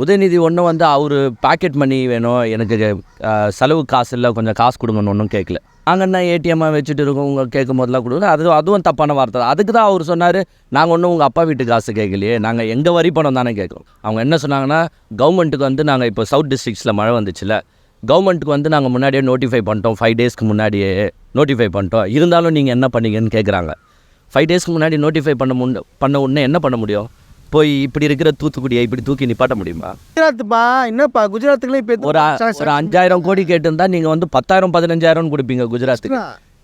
உதயநிதி ஒன்றும் வந்து அவர் pocket money வேணும் எனக்கு செலவு காசு இல்லை கொஞ்சம் காசு கொடுங்கன்னு ஒன்றும் கேட்கல நாங்கள் என்ன ஏடிஎம்மாக வச்சுட்டு இருக்கோம் உங்கள் கேட்கும் போதெல்லாம் கொடுக்கல அது அதுவும் தப்பான வார்த்தை அதுக்கு தான் அவர் சொன்னார் நாங்கள் ஒன்றும் உங்கள் அப்பா வீட்டு காசு கேட்கலையே நாங்கள் எங்கள் வரி பணம் தானே கேட்குறோம். அவங்க என்ன சொன்னாங்கன்னா கவர்மெண்ட்டுக்கு வந்து நாங்கள் இப்போ சவுத் டிஸ்ட்ரிக்ஸில் மழை வந்துச்சுல கவர்மெண்ட்டுக்கு வந்து நாங்கள் முன்னாடியே நோட்டிஃபை பண்ணிட்டோம் ஃபைவ் டேஸ்க்கு முன்னாடியே நோட்டிஃபை பண்ணிட்டோம். இருந்தாலும் நீங்கள் என்ன பண்ணீங்கன்னு கேட்குறாங்க ஃபைவ் டேஸ்க்கு முன்னாடி நோட்டிஃபை பண்ண முன் பண்ண உடனே என்ன பண்ண முடியும்? போய் இப்படி இருக்கிற தூத்துக்குடியை இப்படி தூக்கி நிப்பாட்ட முடியுமா? குஜராத்ப்பா என்னப்பா? குஜராத்துக்குள்ள இப்போ ஒரு ஒரு அஞ்சாயிரம் கோடி கேட்டிருந்தா நீங்கள் வந்து பத்தாயிரம் பதினஞ்சாயிரம் கொடுப்பீங்க குஜராத்துக்கு.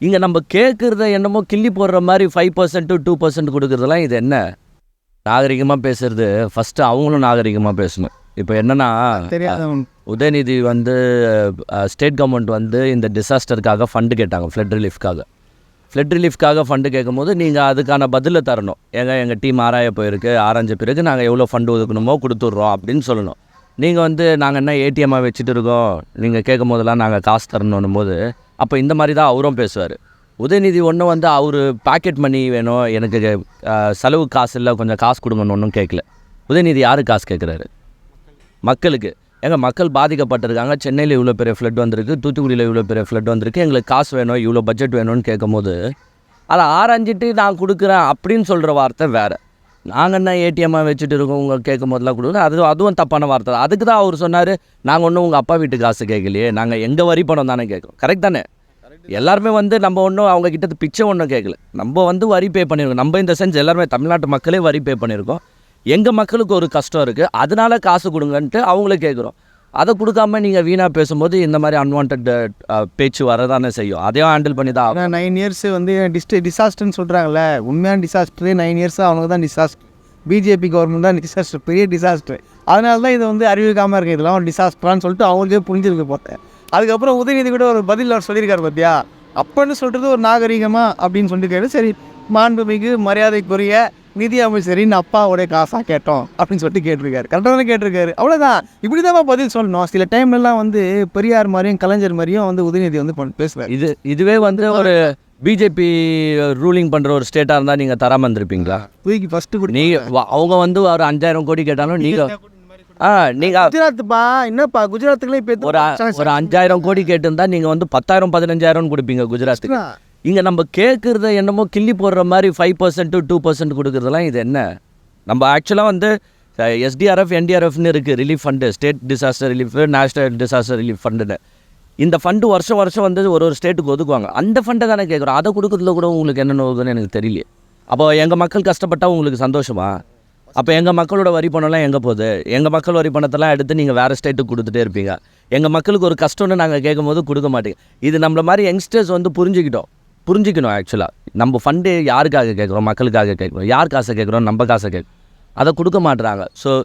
இங்கே நம்ம கேட்குறத என்னமோ கிள்ளி போடுற மாதிரி ஃபைவ் பர்சன்ட் டூ பர்சன்ட் கொடுக்குறதெல்லாம் இது என்ன? நாகரிகமாக பேசுறது. ஃபஸ்ட்டு அவங்களும் நாகரிகமாக பேசணும். இப்போ என்னன்னா உதயநிதி வந்து ஸ்டேட் கவர்மெண்ட் வந்து இந்த டிசாஸ்டருக்காக ஃபண்டு கேட்டாங்க ஃப்ளட் ரிலீஃப்காக ஃப்ளட் ரிலீஃப்காக ஃபண்டு கேட்கும்போது நீங்கள் அதுக்கான பதிலை தரணும். ஏங்க எங்கள் டீம் ஆராய போயிருக்கு ஆராய்ஞ்ச பிறகு நாங்கள் எவ்வளோ ஃபண்டு ஒதுக்கணுமோ கொடுத்துட்றோம் அப்படின்னு சொல்லணும். நீங்கள் வந்து நாங்கள் என்ன ஏடிஎம்மாக வச்சுட்டு இருக்கோம் நீங்கள் கேட்கும் போதெல்லாம் நாங்கள் காசு தரணும் போது அப்போ இந்த மாதிரி தான் அவரும் பேசுவார். உதயநிதி ஒன்று வந்து அவர் பாக்கெட் மணி வேணும் எனக்கு செலவு காசு இல்லை கொஞ்சம் காசு கொடுங்கன்னு ஒன்றும் கேட்கல உதயநிதி யாரு காசு கேட்குறாரு மக்களுக்கு. எங்க மக்கள் பாதிக்கப்பட்டிருக்காங்க. சென்னையில் இவ்வளோ பெரிய ஃப்ளட் வந்திருக்கு. தூத்துக்குடியில் இவ்வளோ பெரிய ஃப்ளட் வந்திருக்கு. எங்களுக்கு காசு வேணும் இவ்வளோ பட்ஜெட் வேணும்னு கேட்கும்போது அதை ஆராய்ஞ்சிட்டு நான் கொடுக்குறேன் அப்படின்னு சொல்கிற வார்த்தை வேறு. நாங்கள் என்ன ஏடிஎம்மாக வச்சுட்டு இருக்கோம் உங்கள் கேட்கும் போதெல்லாம் கொடுக்குறோம். அது அதுவும் தப்பான வார்த்தை தான். அதுக்கு தான் அவர் சொன்னார் நாங்கள் ஒன்றும் உங்கள் அப்பா வீட்டு காசு கேட்கலையே. நாங்கள் எங்கள் வரி பணம் தானே கேட்குறோம். கரெக்ட் தானே? எல்லாருமே வந்து நம்ம ஒன்றும் அவங்க கிட்ட பிச்சை ஒன்றும் கேட்கல. நம்ம வந்து வரி பே பண்ணியிருக்கோம். நம்ம இந்த செஞ்சு எல்லாருமே தமிழ்நாட்டு மக்களே வரி பே பண்ணியிருக்கோம். எங்கள் மக்களுக்கு ஒரு கஷ்டம் இருக்குது அதனால காசு கொடுங்கன்ட்டு அவங்களே கேட்குறோம் அதை கொடுக்காம நீங்கள் வீணாக பேசும்போது இந்த மாதிரி அன்வான்ட் பேச்சு வரதானே செய்யும். அதையும் ஹேண்டில் பண்ணி தான் நைன் இயர்ஸ் வந்து டிஸ்ட் டிசாஸ்டர்னு சொல்கிறாங்களே உண்மையான டிசாஸ்டரே நைன் இயர்ஸ் அவனுக்கு தான் டிசாஸ்டர் பிஜேபி கவர்மெண்ட் தான் டிசாஸ்டர் பெரிய டிசாஸ்டர் அதனால தான் இதை வந்து அறிவிக்காமல் இருக்கு இதெல்லாம் ஒரு டிசாஸ்டரான்னு சொல்லிட்டு அவங்களுக்கே புரிஞ்சிருக்கு பார்த்தேன் அதுக்கப்புறம் உதயநிதி கூட ஒரு பதில் அவர் சொல்லியிருக்காரு பார்த்தியா அப்பன்னு சொல்கிறது ஒரு நாகரிகமா அப்படின்னு சொல்லிட்டு கேட்டு சரி மாண்புமிகு மரியாதைக்குரிய நிதி அமைச்சரின் அப்பாவுடைய காசாக கேட்டோம் அப்படின்னு சொல்லிட்டு கேட்டிருக்காரு. கரெக்டாக தானே கேட்டிருக்காரு. அவ்வளோதான் இப்படி தான் பதில் சொல்லணும். சில டைம்லலாம் வந்து பெரியார் மாதிரியும் கலைஞர் மாதிரியும் வந்து உதயநிதி வந்து பேசுவார் இது இதுவே வந்து ஒரு பிஜேபி ரூலிங் பண்ணுற ஒரு ஸ்டேட்டாக இருந்தால் நீங்கள் தராமல் இருந்திருப்பீங்களா? தூக்கி ஃபஸ்ட்டு கொடு நீ வ- அவங்க வந்து ஒரு அஞ்சாயிரம் கோடி கேட்டாலும் நீங்கள் ஆ நீங்கள் குஜராத்ப்பா என்னப்பா? குஜராத்துக்குள்ள இப்போ ஒரு ஒரு அஞ்சாயிரம் கோடி கேட்டிருந்தா நீங்கள் வந்து பத்தாயிரம் பதினஞ்சாயிரம் கொடுப்பீங்க குஜராத்துக்கு. இங்கே நம்ம கேட்குறத என்னமோ கிள்ளி போடுற மாதிரி ஃபைவ் பர்சன்ட் டூ பர்சன்ட் கொடுக்குறதெல்லாம் இது என்ன? நம்ம ஆக்சுவலாக வந்து எஸ்டிஆர்எஃப் என்டிஆர்எஃப்னு இருக்குது relief fund state disaster relief national disaster relief ஃபண்டுன்னு இந்த ஃபண்டு வருஷம் வருஷம் வந்து ஒரு ஒரு ஸ்டேட்டுக்கு ஒதுக்குவாங்க. அந்த ஃபண்டை தானே கேட்குறோம். அதை கொடுக்குறதுல கூட உங்களுக்கு என்ன நோக்குதுன்னு எனக்கு தெரியலையே. அப்போ எங்கள் மக்கள் கஷ்டப்பட்டால் உங்களுக்கு சந்தோஷமா? அப்போ எங்கள் மக்களோட வரி பணம்லாம் எங்கே போகுது? எங்கள் மக்கள் வரி பணத்தெல்லாம் எடுத்து நீங்கள் வேறு ஸ்டேட்டுக்கு கொடுத்துட்டே இருப்பீங்க. எங்கள் மக்களுக்கு ஒரு கஷ்டம்னு நாங்கள் கேட்கும்போது கொடுக்க மாட்டேங்க. இது நம்மள மாதிரி யங்ஸ்டர்ஸ் வந்து புரிஞ்சுக்கிட்டோம். புரிஞ்சுக்கணும் ஆக்சுவலாக நம்ம ஃபண்டு யாருக்காக கேட்குறோம்? மக்களுக்காக கேட்குறோம். யார் காசை கேட்குறோம்? நம்ம காசை கேட்குறோம். அதை கொடுக்க மாட்டுறாங்க ஸோ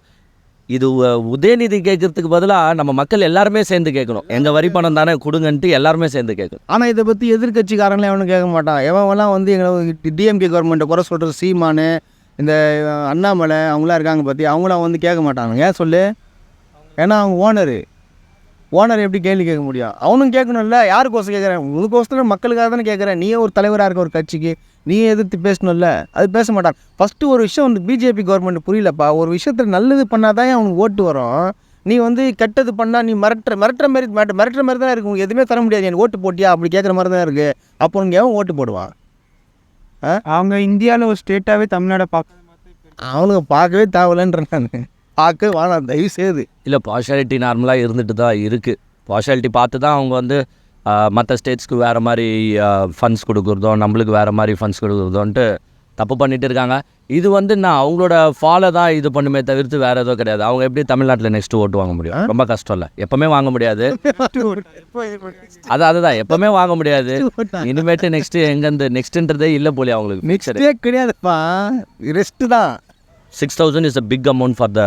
இது உ- உதயநிதி கேட்கறதுக்கு பதிலாக நம்ம மக்கள் எல்லாருமே சேர்ந்து கேட்கணும். எங்கள் வரி பணம் தானே கொடுங்கன்ட்டு எல்லாருமே சேர்ந்து கேட்கணும். ஆனால் இதை பற்றி எதிர்கட்சிக்காரங்களே அவனும் கேட்க மாட்டான் எவன்லாம் வந்து எங்களை டிஎம்கே கவர்மெண்ட்டை குறை சொல்கிற சீமானு இந்த அண்ணாமலை அவங்களாம் இருக்காங்க பற்றி அவங்களாம் வந்து கேட்க மாட்டாங்க ஏன் சொல்லு? ஏன்னா அவங்க ஓனரு ஓனர் எப்படி கேள்வி கேட்க முடியும்? அவனும் கேட்கணும்ல. யாருக்கோசம் கேட்குறேன்? உனக்கோசரம் மக்களுக்காக தானே கேட்குறேன். நீயே ஒரு தலைவராக இருக்க ஒரு கட்சிக்கு. நீயே எதிர்த்து பேசணும்ல. அது பேச மாட்டான். ஃபஸ்ட்டு ஒரு விஷயம் வந்து பிஜேபி கவர்மெண்ட் புரியலப்பா. ஒரு விஷயத்தில் நல்லது பண்ணாதான் அவனுக்கு ஓட்டு வரும். நீ வந்து கெட்டது பண்ணால் நீ மிரட்டுற மிரட்டுற மாதிரி மிரட்ட மிரட்டுற மாதிரி தான் இருக்கு. உங்களுக்கு எதுவுமே தர முடியாது. எனக்கு ஓட்டு போட்டியா? அப்படி கேட்குற மாதிரி தான் இருக்குது அப்போ உனக்கு எவன் ஓட்டு போடுவான்? அவங்க இந்தியாவில் ஒரு ஸ்டேட்டாகவே தமிழ்நாடை பார்க்க அவனுக்கு பார்க்கவே தேவையில்லைன்றேன் நான். பார்க்கவே வேணாம் தயவு செய்து. இல்லை பார்ஷாலிட்டி நார்மலாக இருந்துட்டு தான் இருக்குது பார்ஷாலிட்டி பார்த்து தான் அவங்க வந்து மற்ற ஸ்டேட்ஸ்க்கு வேறு மாதிரி ஃபண்ட்ஸ் கொடுக்குறதோ நம்மளுக்கு வேறு மாதிரி ஃபண்ட்ஸ் கொடுக்குறதோன்ட்டு தப்பு பண்ணிட்டு இருக்காங்க. இது வந்து நான் அவங்களோட ஃபாலோ தான் இது பண்ணுமே தவிர்த்து வேறு எதுவும் கிடையாது. அவங்க எப்படி தமிழ்நாட்டில் நெக்ஸ்ட் ஓட்டு வாங்க முடியும்? ரொம்ப கஷ்டம் இல்லை. எப்பவுமே வாங்க முடியாது. அது அதுதான் எப்பவுமே வாங்க முடியாது. இனிமேட்டு நெக்ஸ்ட் எங்கேருந்து நெக்ஸ்ட்ன்றதே இல்லை போலயே அவங்களுக்கு. கிடையாதுப்பா. ரெஸ்ட்டு தான். Six thousand is a big amount for the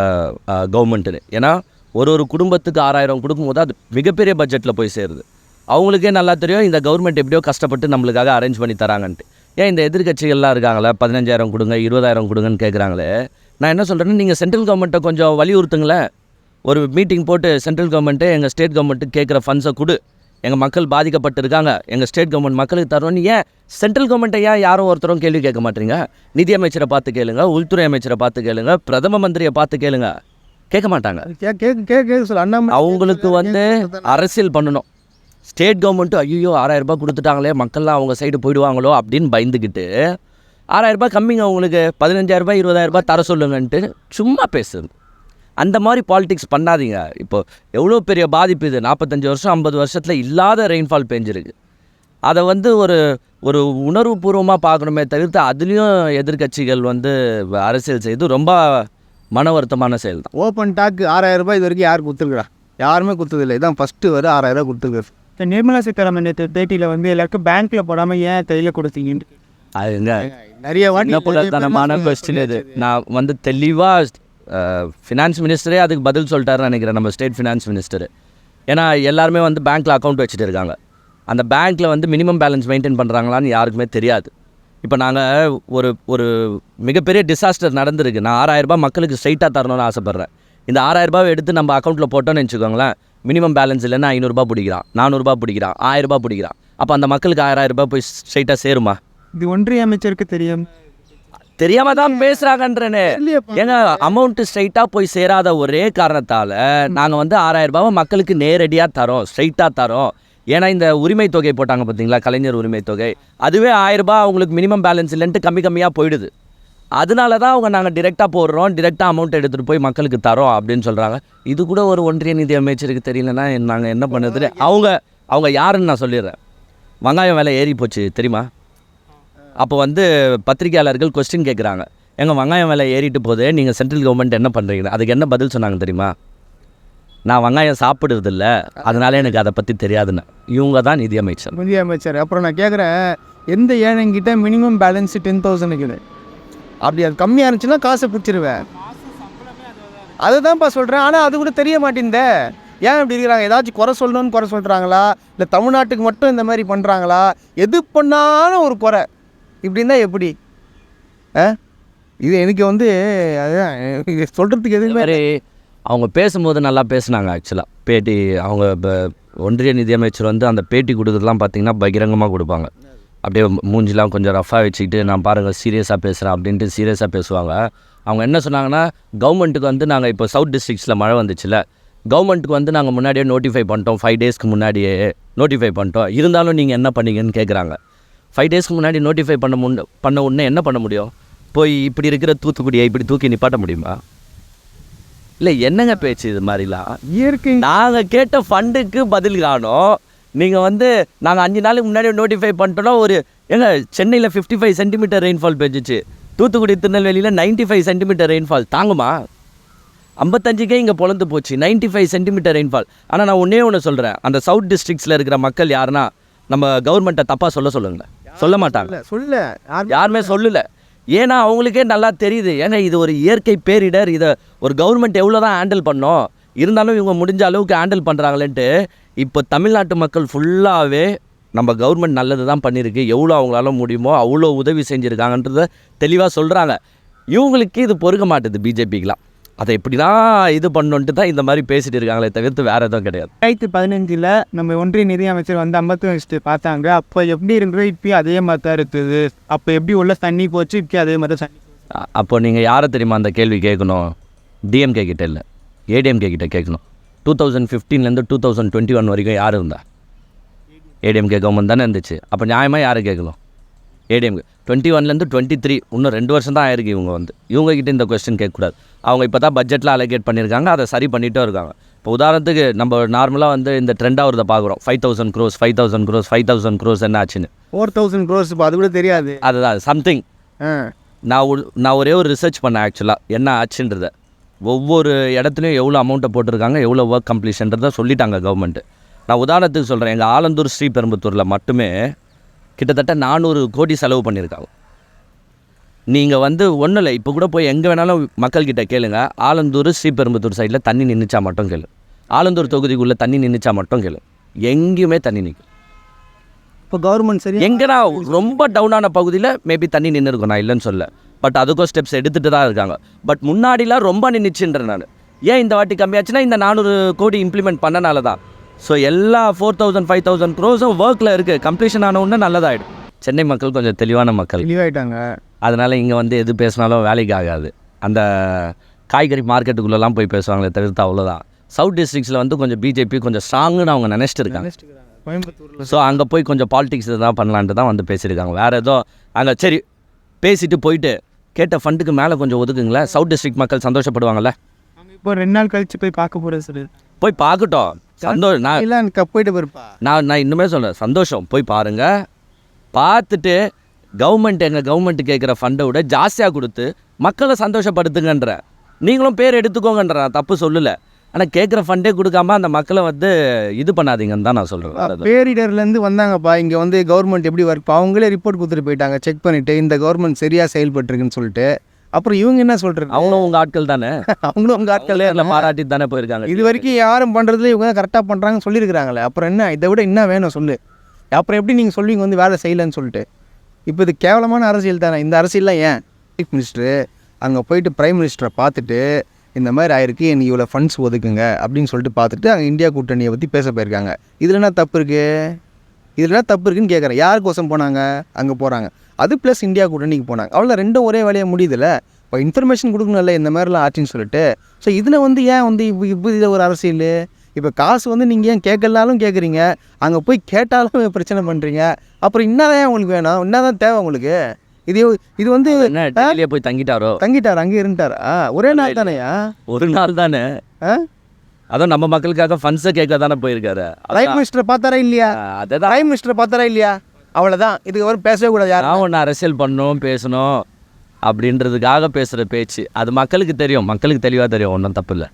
government ஏன்னா ஒரு ஒரு குடும்பத்துக்கு ஆறாயிரம் கொடுக்கும்போது அது மிகப்பெரிய பட்ஜெட்டில் போய் சேருது. அவங்களுக்கே நல்லா தெரியும் இந்த கவர்மெண்ட் எப்படியோ கஷ்டப்பட்டு நம்மளுக்காக அரேஞ்ச் பண்ணி தராங்கன்ட்டு. ஏன் இந்த எதிர்க்கட்சிகள்லாம் இருக்காங்களே பதினஞ்சாயிரம் கொடுங்க இருபதாயிரம் கொடுங்கன்னு கேட்குறாங்களே நான் என்ன சொல்கிறேன்னா நீங்கள் சென்ட்ரல் கவர்மெண்ட்டை கொஞ்சம் வலியுறுத்துங்களேன். ஒரு மீட்டிங் போட்டு சென்ட்ரல் கவர்மெண்ட்டு எங்கள் ஸ்டேட் கவர்மெண்ட்டு கேட்குற ஃபண்ட்ஸை கொடு. எங்கள் மக்கள் பாதிக்கப்பட்டிருக்காங்க. எங்கள் ஸ்டேட் கவர்மெண்ட் மக்களுக்கு தரோன்னு ஏன் சென்ட்ரல் கவர்மெண்ட்டை ஏன் யாரும் ஒருத்தரும் கேள்வி கேட்க மாட்டீங்க? நிதி அமைச்சரை பார்த்து கேளுங்க. உள்துறை அமைச்சரை பார்த்து கேளுங்க. பிரதம மந்திரியை பார்த்து கேளுங்க. கேட்க மாட்டாங்க. அவங்களுக்கு வந்து அரசியல் பண்ணணும். ஸ்டேட் கவர்மெண்ட்டு ஐயோ ஆறாயிரம் ரூபாய் கொடுத்துட்டாங்களே மக்கள்லாம் அவங்க சைடு போயிடுவாங்களோ அப்படின்னு பயந்துக்கிட்டு ஆறாயிரம் ரூபாய் கம்மிங்க அவங்களுக்கு இருபதாயிரம் ரூபாய் தர சொல்லுங்கன்ட்டு சும்மா பேசுது அந்த மாதிரி பாலிடிக்ஸ் பண்ணாதீங்க. இப்போ எவ்வளோ பெரிய பாதிப்பு இது? நாற்பத்தஞ்சு வருஷம் ஐம்பது வருஷத்தில் இல்லாத ரெயின்ஃபால் பெஞ்சிருக்கு. அதை வந்து ஒரு ஒரு உணர்வுபூர்வமாக பார்க்கணுமே தவிர்த்து அதுலேயும் எதிர்க்கட்சிகள் வந்து அரசியல் செய்து ரொம்ப மன வருத்தமான செயல் தான். ஓப்பன் டாக் ஆறாயிரம் ரூபாய் இது வரைக்கும் யார் கொடுத்துருக்குறா? யாருமே கொடுத்ததில்லை. இதான் ஃபஸ்ட்டு வர ஆறாயிரம் ரூபாய் கொடுத்துருக்காரு இந்த நிர்மலா சீதாராமன் நேற்று பேட்டியில் வந்து எல்லாருக்கும் பேங்க்ல போடாமல் ஏன் கையில் கொடுத்தீங்கன்னு. அதுங்க நிறைய சின்னப்புலத்தனமான கொஸ்டின் இது. நான் வந்து தெளிவாக ஃபினான்ஸ் மினிஸ்டரே அதுக்கு பதில் சொல்லிட்டாருன்னு நினைக்கிறேன் நம்ம ஸ்டேட் ஃபினான்ஸ் மினிஸ்டர் ஏன்னா எல்லாருமே வந்து பேங்க்கில் அக்கௌண்ட் வச்சுட்டு இருக்காங்க. அந்த பேங்க்கில் வந்து மினிமம் பேலன்ஸ் மெயின்டைன் பண்ணுறாங்களான்னு யாருக்குமே தெரியாது. இப்போ நாங்கள் ஒரு ஒரு மிகப்பெரிய டிசாஸ்டர் நடந்திருக்கு. நான் ஆறாயிரரூபா மக்களுக்கு ஸ்ட்ரைட்டாக தரணும்னு ஆசைப்பட்றேன். இந்த ஆறாயிரரூபாவை எடுத்து நம்ம அக்கௌண்ட்டில் போட்டோம்னு வச்சுக்கோங்களேன் மினிமம் பேலன்ஸ் இல்லைன்னா ஐநூறுரூபா பிடிக்கிறான் நானூறுரூபா பிடிக்கிறான் ஆயிரரூபா பிடிக்கிறான். அப்போ அந்த மக்களுக்கு ஆயிரம் ரூபாய் போய் ஸ்ட்ரைட்டாக சேருமா? இது ஒன்றிய அமைச்சருக்கு தெரியும். தெரியாம தான் பேசுறாங்கன்றனே ஏங்க அமௌண்ட் ஸ்ட்ரைட்டாக போய் சேராத ஒரே காரணத்தால் நாங்கள் வந்து ஆறாயிரம் ரூபாவை மக்களுக்கு நேரடியாக தரோம் ஸ்ட்ரைட்டாக தரோம். ஏன்னா இந்த உரிமை தொகை போட்டாங்க பார்த்தீங்களா கலைஞர் உரிமை தொகை. அதுவே ஆயிரம் ரூபாய் அவங்களுக்கு மினிமம் பேலன்ஸ் இல்லைன்ட்டு கம்மி கம்மியாக போயிடுது. அதனால தான் அவங்க நாங்கள் டிரெக்டாக போடுறோம் டிரெக்டாக அமௌண்ட் எடுத்துகிட்டு போய் மக்களுக்கு தரோம் அப்படின்னு சொல்கிறாங்க இது கூட ஒரு ஒன்றிய நிதி அமைச்சருக்கு தெரியலன்னா நாங்கள் என்ன பண்ணுறது அவங்க அவங்க யாருன்னு நான் சொல்லிடுறேன். வெங்காயம் விலை ஏறி போச்சு தெரியுமா? அப்போ வந்து பத்திரிகையாளர்கள் கொஸ்டின் கேட்குறாங்க எங்கள் வெங்காயம் விலை ஏறிட்டு போதே நீங்கள் சென்ட்ரல் கவர்மெண்ட் என்ன பண்ணுறீங்க அதுக்கு என்ன பதில் சொன்னாங்க தெரியுமா? நான் வெங்காயம் சாப்பிடுறதில்ல. அதனால எனக்கு அதை பற்றி தெரியாதுன்னு. இவங்க தான் நிதியமைச்சர். நிதி அமைச்சர் அப்புறம் நான் கேட்குறேன் எந்த ஏழைங்கிட்ட மினிமம் பேலன்ஸ் டென் தௌசண்ட் இருக்குது? அப்படி அது கம்மியாக இருந்துச்சுன்னா காசை பிடிச்சிருவேன் அதை தான்ப்பா சொல்கிறேன் ஆனால் அது கூட தெரிய மாட்டேங்குதே. ஏன் இப்படி இருக்கிறாங்க? ஏதாச்சும் குறை சொல்லணும்னு குறை சொல்கிறாங்களா இல்லை தமிழ்நாட்டுக்கு மட்டும் இந்த மாதிரி பண்ணுறாங்களா எது பண்ணாலும் ஒரு குறை. இப்படி இருந்தால் எப்படி? ஆ? இது எனக்கு வந்து அதுதான் இது சொல்கிறதுக்கு எதுவுமே மாதிரி அவங்க பேசும்போது நல்லா பேசினாங்க ஆக்சுவலாக பேட்டி அவங்க இப்போ ஒன்றிய நிதியமைச்சர் வந்து அந்த பேட்டி கொடுக்குறதுலாம் பார்த்தீங்கன்னா பகிரங்கமாக கொடுப்பாங்க. அப்படியே மூஞ்சிலாம் கொஞ்சம் ரஃபாக வச்சுக்கிட்டு நான் பாருங்கள் சீரியஸாக பேசுகிறேன் அப்படின்ட்டு சீரியஸாக பேசுவாங்க. அவங்க என்ன சொன்னாங்கன்னா கவர்மெண்ட்டுக்கு வந்து நாங்கள் இப்போ சவுத் டிஸ்ட்ரிக்ஸில் மழை வந்துச்சுல கவர்மெண்ட்டுக்கு வந்து நாங்கள் முன்னாடியே நோட்டிஃபை பண்ணிட்டோம். ஃபைவ் டேஸ்க்கு முன்னாடியே நோட்டிஃபை பண்ணிட்டோம். இருந்தாலும் நீங்கள் என்ன பண்ணீங்கன்னு கேட்குறாங்க ஃபைவ் டேஸ்க்கு முன்னாடி நோட்டிஃபை பண்ண முன் பண்ண உடனே என்ன பண்ண முடியும்? போய் இப்படி இருக்கிற தூத்துக்குடியை இப்படி தூக்கி நிப்பாட்ட முடியுமா? இல்லை என்னங்க பேச்சு இது மாதிரிலாம்? இயற்கை நாங்கள் கேட்ட ஃபண்டுக்கு பதில் காணோம் நீங்கள் வந்து நாங்கள் அஞ்சு நாளுக்கு முன்னாடி நோட்டிஃபை பண்ணிட்டோம்னா ஒரு ஏங்க சென்னையில் ஃபிஃப்டி ஃபைவ் சென்டிமீட்டர் ரெயின்ஃபால் பெஞ்சிச்சு. தூத்துக்குடி திருநெல்வேலியில் 95 ஃபைவ் சென்டிமீட்டர் ரெயின்ஃபால் தாங்குமா? ஐம்பத்தஞ்சுக்கே இங்கே பொழந்து போச்சு. 95 ஃபைவ் சென்டிமீட்டர் ரெயின்ஃபால் ஆனால் நான் ஒன்றே ஒன்று சொல்கிறேன் அந்த சவுத் டிஸ்ட்ரிக்ஸில் இருக்கிற மக்கள் யாருன்னா நம்ம கவர்மெண்ட்டை தப்பாக சொல்ல சொல்லுங்களேன். சொல்ல மாட்டாங்க. சொல்ல சொல்ல யார் யாருமே சொல்லல. ஏன்னா அவங்களுக்கே நல்லா தெரியுது. ஏங்க இது ஒரு இயற்கை பேரிடர் இதை ஒரு கவர்மெண்ட் எவ்வளோ தான் ஹேண்டில் பண்ணோம்? இருந்தாலும் இவங்க முடிஞ்ச அளவுக்கு ஹேண்டில் பண்ணுறாங்களேன்ட்டு இப்போ தமிழ்நாட்டு மக்கள் ஃபுல்லாகவே நம்ம கவர்மெண்ட் நல்லது தான் பண்ணியிருக்கு எவ்வளோ அவங்களால முடியுமோ அவ்வளோ உதவி செஞ்சுருக்காங்கன்றத தெளிவாக சொல்கிறாங்க இவங்களுக்கு இது பொறுக்க மாட்டுது பிஜேபிக்கெலாம் அதை எப்படி தான் இது பண்ணணுன்ட்டு தான் இந்த மாதிரி பேசிட்டு இருக்காங்களே தவிர்த்து வேறு எதுவும் கிடையாது. ரெண்டாயிரத்தி பதினஞ்சில் நம்ம ஒன்றிய நிதி அமைச்சர் வந்து ஐம்பத்தி வச்சுட்டு பார்த்தாங்க. அப்போ எப்படி இருந்ததோ இப்பயும் அதே மாதிரி தான் இருக்குது. அப்போ எப்படி உள்ள தண்ணி போச்சு இப்பயும் அதே மாதிரி தான் அப்போ நீங்கள் யாரை தெரியுமா அந்த கேள்வி கேட்கணும்? டிஎம்கே கிட்ட இல்லை. ஏடிஎம்கே கிட்ட கேட்கணும். டூ தௌசண்ட் ஃபிஃப்டீன்லேருந்து டூ தௌசண்ட் டுவெண்ட்டி ஒன் வரைக்கும் யார் இருந்தா? ஏடிஎம்கே கவர்மெண்ட் தானே இருந்துச்சு. அப்போ நியாயமாக யாரை கேட்கணும்? ஏடிஎம்கே டுவெண்ட்டி ஒன்லேருந்து டுவெண்ட்டி த்ரீ இன்னும் ரெண்டு வருஷம் தான் ஆயிருக்கு இவங்க வந்து. இவங்க கிட்ட இந்த கொஸ்டின் கேட்கக்கூடாது. அவங்க இப்போ தான் பட்ஜெட்டில் அலோகேட் பண்ணியிருக்காங்க அதை சரி பண்ணிகிட்டே இருக்காங்க. இப்போ உதாரணத்துக்கு நம்ம நார்மலாக வந்து இந்த ட்ரெண்டாக வருதை பார்க்குறோம் five thousand crores five thousand crores five thousand crores என்ன ஆச்சுன்னு. ஃபோர் தௌசண்ட் க்ரோஸ் இப்போ அது கூட தெரியாது. அதுதான் சம்திங் நான் நான் ஒரே ஒரு ரிசர்ச் பண்ணேன் ஆக்சுவலாக என்ன ஆச்சுன்றத. ஒவ்வொரு இடத்துலையும் எவ்வளோ அமௌண்ட்டை போட்டிருக்காங்க எவ்வளோ ஒர்க் கம்ப்ளீஷன்றதை சொல்லிட்டாங்க கவர்மெண்ட்டு நான் உதாரணத்துக்கு சொல்கிறேன் எங்கள் ஆலந்தூர் ஸ்ரீபெரும்புத்தூரில் மட்டுமே கிட்டத்தட்ட நானூறு கோடி செலவு பண்ணியிருக்காங்க. நீங்கள் வந்து ஒன்றும் இல்லை இப்போ கூட போய் எங்கே வேணாலும் மக்கள்கிட்ட கேளுங்க. ஆலந்தூர் ஸ்ரீபெரும்புத்தூர் சைடில் தண்ணி நின்றுச்சா மட்டும் கேளு. ஆலந்தூர் தொகுதிக்குள்ளே தண்ணி நின்றுச்சா மட்டும் கேளு. எங்கேயுமே தண்ணி நிற்கும் இப்போ கவர்மெண்ட் சரி எங்கன்னா ரொம்ப டவுனான பகுதியில் மேபி தண்ணி நின்று இருக்கும் நான் இல்லைன்னு சொல்ல பட் அதுக்கும் ஸ்டெப்ஸ் எடுத்துகிட்டு தான் இருக்காங்க. பட் முன்னாடிலாம் ரொம்ப நின்றுச்சுன்றேன் நான். ஏன் இந்த வாட்டி கம்மியாச்சுன்னா இந்த நானூறு கோடி இம்ப்ளிமெண்ட் பண்ணனால தான். ஸோ எல்லா ஃபோர் தௌசண்ட் ஃபைவ் தௌசண்ட் க்ரோஸும் ஒர்க்கில் இருக்குது கம்ப்ளீஷன் ஆன உடனே நல்லதாகிடும் சென்னை மக்கள் கொஞ்சம் தெளிவான மக்கள். தெளிவாயிட்டாங்க. அதனால் இங்கே வந்து எது பேசினாலும் வேலைக்கு ஆகாது. அந்த காய்கறி மார்க்கெட்டுக்குள்ளெல்லாம் போய் பேசுவாங்களே தவிர்த்து அவ்வளோதான் சவுத் டிஸ்ட்ரிக்ஸில் வந்து கொஞ்சம் பிஜேபி கொஞ்சம் ஸ்ட்ராங்குன்னு அவங்க நினச்சிட்டு இருக்காங்க கோயம்புத்தூரில் ஸோ அங்கே போய் கொஞ்சம் பாலிடிக்ஸ் தான் பண்ணலான்ட்டு தான் வந்து பேசியிருக்காங்க. வேறு ஏதோ அங்கே சரி பேசிட்டு போயிட்டு கேட்ட ஃபண்டுக்கு மேலே கொஞ்சம் ஒதுக்குங்களேன். சவுத் டிஸ்ட்ரிக்ட் மக்கள் சந்தோஷப்படுவாங்கல்ல? அவங்க இப்போ ரெண்டு நாள் கழிச்சு போய் பார்க்க போகிறேன் சார் போய் பார்க்கட்டும். சந்தோஷம் நான் இல்லை எனக்கு போயிட்டு போயிருப்பா. நான் நான் இன்னுமே சொல்கிறேன் சந்தோஷம் போய் பாருங்கள் பார்த்துட்டு கவர்மெண்ட் எங்கள் கவர்மெண்ட் கேட்குற ஃபண்டை விட ஜாஸ்தியாக கொடுத்து மக்களை சந்தோஷப்படுத்துங்கன்ற. நீங்களும் பேர் எடுத்துக்கோங்கன்ற நான் தப்பு சொல்லலை. ஆனால் கேட்குற ஃபண்டே கொடுக்காம அந்த மக்களை வந்து இது பண்ணாதீங்கன்னு தான் நான் சொல்கிறேன் பேரிடர்லேருந்து வந்தாங்கப்பா. இங்கே வந்து கவர்மெண்ட் எப்படி ஒர்க் அவங்களே ரிப்போர்ட் கொடுத்துட்டு போயிட்டாங்க. செக் பண்ணிவிட்டு இந்த கவர்மெண்ட் சரியாக செயல்பட்டுருக்குன்னு சொல்லிட்டு. அப்புறம் இவங்க என்ன சொல்கிறது அவங்களும் உங்கள் ஆட்கள் தானே? அவங்களும் உங்கள் ஆட்களே இல்லை பாராட்டிட்டு தானே போயிருக்காங்க? இது வரைக்கும் யாரும் பண்ணுறதுல இவங்க கரெக்டாக பண்ணுறாங்கன்னு சொல்லியிருக்கிறாங்களே. அப்புறம் என்ன? இதை விட என்ன வேணும் சொல்லு. அப்புறம் எப்படி நீங்கள் சொல்லுவீங்க வந்து வேலை செய்யலைன்னு சொல்லிட்டு. இப்போ இது கேவலமான அரசியல் தானே. இந்த அரசியல்லாம் ஏன்? சீஃப் மினிஸ்டரு அங்கே போயிட்டு பிரைம் மினிஸ்டரை பார்த்துட்டு இந்த மாதிரி ஆயிருக்கு எனக்கு இவ்வளோ ஃபண்ட்ஸ் ஒதுக்குங்க அப்படின்னு சொல்லிட்டு பார்த்துட்டு அங்கே இந்தியா கூட்டணியை பற்றி பேச போயிருக்காங்க. இதில் என்ன தப்பு இருக்குது இதில் என்ன தப்பு இருக்குன்னு கேட்குறேன் யாருக்கோசம் போனாங்க? அங்கே போகிறாங்க அது ப்ளஸ் இந்தியா கூட்டணிக்கு போனாங்க. அவ்வளோ ரெண்டும் ஒரே வேலையாக முடியுதுல்ல இப்போ இன்ஃபர்மேஷன் கொடுக்கணும்ல இந்த மாதிரிலாம் ஆச்சுன்னு சொல்லிட்டு. ஸோ இதில் வந்து ஏன் வந்து இப்போ இப்போ இதில் ஒரு அரசியல்? இப்போ காசு வந்து நீங்கள் ஏன் கேட்கலனாலும் கேட்குறீங்க. அங்கே போய் கேட்டாலும் பிரச்சனை பண்ணுறீங்க அப்புறம் என்னதான் உங்களுக்கு வேணும்? என்னதான் தேவை உங்களுக்கு? இது இது வந்து என்ன போய் தங்கிட்டாரோ? தங்கிட்டார் அங்கே இருந்துட்டாரா ஒரே நாள் தானேயா? ஒரு நாள் தானே? அதுவும் நம்ம மக்களுக்காக ஃபண்ட்ஸை கேட்க தானே போயிருக்காரு பிரைம் மினிஸ்டரை பார்த்தாரா இல்லையா? அதை தான் பிரைம் மினிஸ்டரை பார்த்தாரா இல்லையா? அவ்வளோதான் இதுக்கப்புறம் பேசவே கூடாது யாரும். ஒன்று அரசியல் பண்ணணும் பேசணும் அப்படின்றதுக்காக பேசுகிற பேச்சு. அது மக்களுக்கு தெரியும். மக்களுக்கு தெளிவாக தெரியும். ஒன்றும் தப்பு இல்லை.